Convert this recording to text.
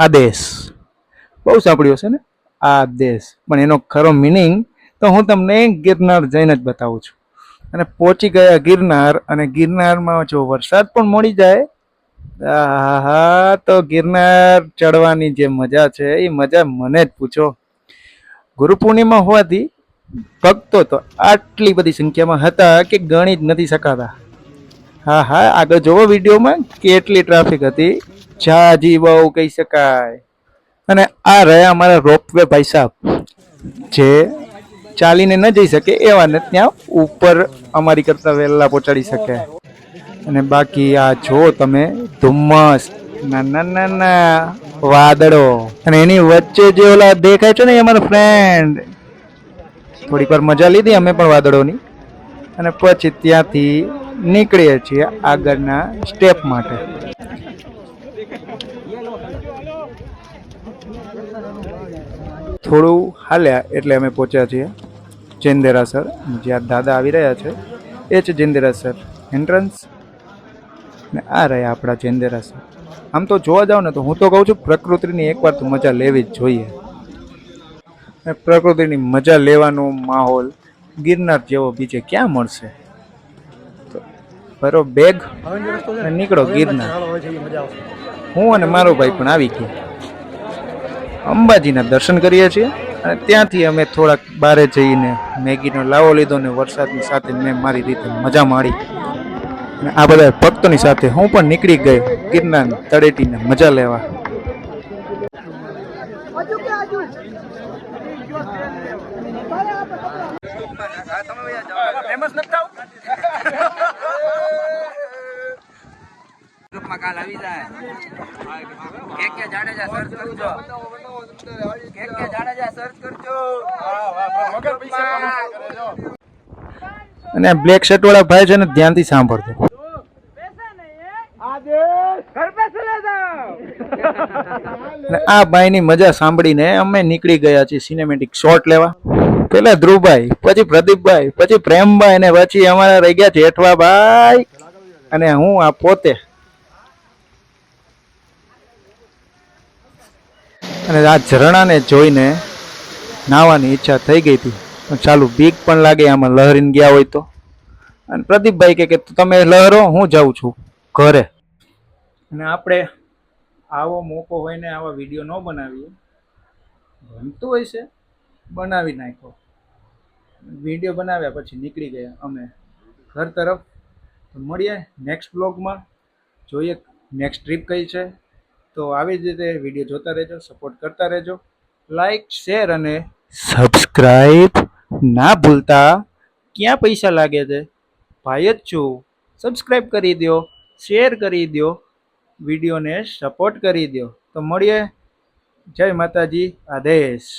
આદેશ બહુ સાંભળ્યું હશે ને? આદેશ પણ એનો ખરો મિનિંગ તો હું તમને ગિરનાર જઈને જ બતાવું છું. અને પહોંચી ગયા ગિરનાર અને ગિરનારમાં જો વરસાદ પણ મળી જાય, આહા, તો ગિરનાર ચડવાની જે મજા છે, એ મજા મને જ પૂછો. ગુરુ પૂર્ણિમા હોવાથી ભક્તો તો આટલી બધી સંખ્યામાં હતા કે ગણી જ નથી શકાતા. હા હા, આગળ જોવો વિડીયોમાં કેટલી ટ્રાફિક હતી. જાજી બહુ કહી શકાય. અને આ રહ્યા અમારા રોપવે ભાઈ સાહેબ, જે ચાલીને ન જઈ શકે એવાને ત્યાં ઉપર અમારી કરતા વહેલા પહોંચાડી શકે. અને બાકી આ જો તમે ધુમ્મસ, ના ના ના ના, વાદળો. અને એની વચ્ચે જે ઓલા દેખાય છે ને એ અમારો ફ્રેન્ડ થોડીક વાર મજા લીધી અમે પણ વાદળોની. અને પછી ત્યાંથી નીકળીએ છીએ આગળના સ્ટેપ માટે. થોડું હાલ્યા એટલે અમે પહોંચ્યા છીએ જૈન સર. જ્યાં દાદા આવી રહ્યા છે. એ છે જૈન સર એન્ટ્રન્સ ને આ રહ્યા આપણા જૈન સર. આમ તો જોવા જાવ ને તો હું તો કહું છું, પ્રકૃતિની એકવાર તો મજા લેવી જ જોઈએ. પ્રકૃતિની મજા લેવાનો માહોલ ગિરનાર જેવો બીજે ક્યાં મળશે? ભરો બેગ અને નીકળો ગીરના. હું અને મારો ભાઈ પણ આવી ગયા. અંબાજીના દર્શન કરીએ છીએ અને ત્યાંથી અમે થોડાક બારે જઈને મેગીનો લાવો લીધો ને વરસાદની સાથે મેં મારી રીતે મજા માણી. અને આ બધા ભક્તોની સાથે હું પણ નીકળી ગયો ગિરનાર તળેટીને મજા લેવા. ગ્રુપમાં કાલ આવી જાય. કે કે જાડેજા સર્ચ કરજો. કે કે જાડેજા સર્ચ કરજો. અને બ્લેક શર્ટ વાળા ભાઈ છે ને ધ્યાનથી સાંભળજો. આ ભાઈની મજા સાંભળીને અમે નીકળી ગયા છીએ સિનેમેટિક શોટ લેવા. પેલા ધ્રુવભાઈ, પછી પ્રદીપભાઈ, પછી પ્રેમભાઈ ને પછી અમારા રહી ગયા જેઠવાભાઈ અને હું આ પોતે અને આ ઝરણાને જોઈને નાહવાની ઈચ્છા થઈ ગઈ હતી. પણ ચાલુ બીક પણ લાગે, આમાં લહરીને ગયા હોય તો. અને પ્રદીપભાઈ કહે કે તમે લહેરો, હું જાઉં છું ઘરે. અને આપણે આવો મોકો હોય ને આવા વીડિયો ન બનાવીએ. બનતું હોય છે, બનાવી નાખ્યો. વીડિયો બનાવ્યા પછી નીકળી ગયા અમે ઘર તરફ. મળીએ નેક્સ્ટ બ્લોગમાં. જોઈએ નેક્સ્ટ ટ્રીપ કઈ છે. તો આવી જ રીતે વીડિયો જોતા રહેજો સપોર્ટ કરતા રહેજો. લાઈક શેર અને સબસ્ક્રાઈબ ના ભૂલતા ક્યાં પૈસા લાગે છે? ભાઈ જ છું. સબસ્ક્રાઈબ કરી દો શેર કરી દો વિડીયોને સપોર્ટ કરી દો તો મળીએ. જય માતાજી. આદેશ.